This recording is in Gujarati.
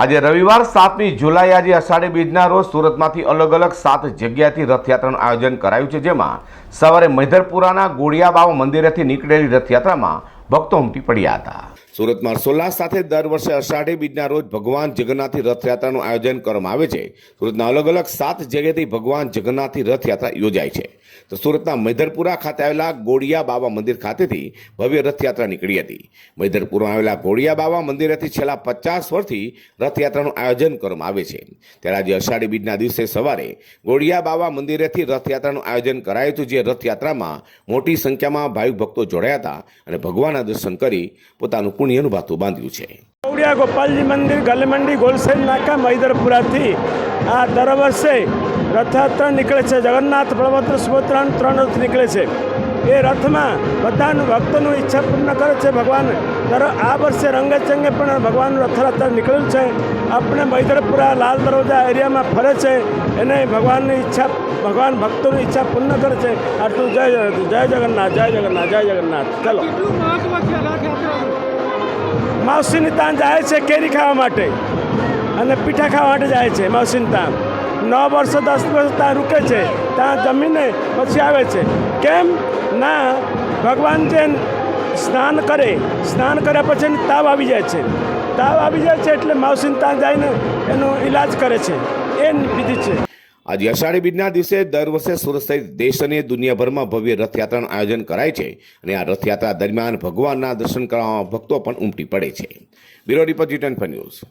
આજે રવિવાર સાતમી જુલાઈ આજે અષાઢી બીજના રોજ સુરતમાંથી અલગ અલગ સાત જગ્યાથી રથયાત્રાનું આયોજન કરાયું છે, જેમાં સવારે મૈધરપુરાના ગોળિયાબાવા મંદિરેથી નીકળેલી રથયાત્રામાં ભક્તો ઉમટી પડ્યા હતા. સુરતમાં સોલાસ સાથે દર વર્ષે અષાઢી બીજના રોજ ભગવાન જગન્નાથની રથયાત્રાનું આયોજન કરવામાં આવે છે. સુરતના અલગ અલગ સાત જગ્યાએથી ભગવાન જગન્નાથની રથયાત્રા યોજાય છે. તો સુરતના મૈધરપુરા ખાતે આવેલા ગોળિયા બાબા મંદિર ખાતેથી ભવ્ય રથયાત્રા નીકળી હતી. મૈધરપુરમાં આવેલા ગોળિયા બાબા મંદિરેથી છેલ્લા પચાસ વર્ષથી રથયાત્રાનું આયોજન કરવામાં આવે છે. ત્યારે આજે અષાઢી બીજના દિવસે સવારે ગોળિયા બાબા મંદિરેથી રથયાત્રાનું આયોજન કરાયું હતું, જે રથયાત્રામાં મોટી સંખ્યામાં ભાવિક ભક્તો જોડાયા હતા અને ભગવાનના દર્શન કરી પોતાનું પુણ્યનું ભાતું બાંધ્યું છે. ગૌડિયા ગોપાલજી મંદિર ગલમંડી ગોલસેલ નાકા મૈદરપુરાથી આ દર વર્ષે રથયાત્રા નીકળે છે. જગન્નાથ બળવંત સુભદ્રાનું ત્રણ રથ નીકળે છે. એ રથમાં બધાનું ભક્તોનું ઈચ્છા પૂર્ણ કરે છે. ભગવાન દર આ વર્ષે રંગે ચંગે પણ ભગવાનનું રથયાત્રા નીકળ્યું છે. આપણે મૈદરપુરા લાલ દરવાજા એરિયામાં ફરે છે. એને ભગવાનની ઈચ્છા ભગવાન ભક્તોની ઈચ્છા પૂર્ણ કરે છે. આટલું જય જય જગન્નાથ જય જગન્નાથ જય જગન્નાથ. ચલો. માવસીની તાન જાય છે કેરી ખાવા માટે. અને પીઠા ખાવા માટે જાય છે માવસીની તાન નવ વર્ષ, દસ વર્ષ ત્યાં રૂકે છે. ત્યાં જમીને પછી આવે છે. કેમ? ના, ભગવાન જે સ્નાન કરે, સ્નાન કર્યા પછી તાવ આવી જાય છે. તાવ આવી જાય છે એટલે માવસીની તાન જઈને એનો ઈલાજ કરે છે. એ વિધિ છે. આજે અષાઢી બીજના દિવસે દર વર્ષે સુરત સહિત દેશ અને દુનિયાભરમાં ભવ્ય રથયાત્રાનું આયોજન કરાય છે અને આ રથયાત્રા દરમિયાન ભગવાનના દર્શન કરવામાં ભક્તો પણ ઉમટી પડે છે. Bureau report news.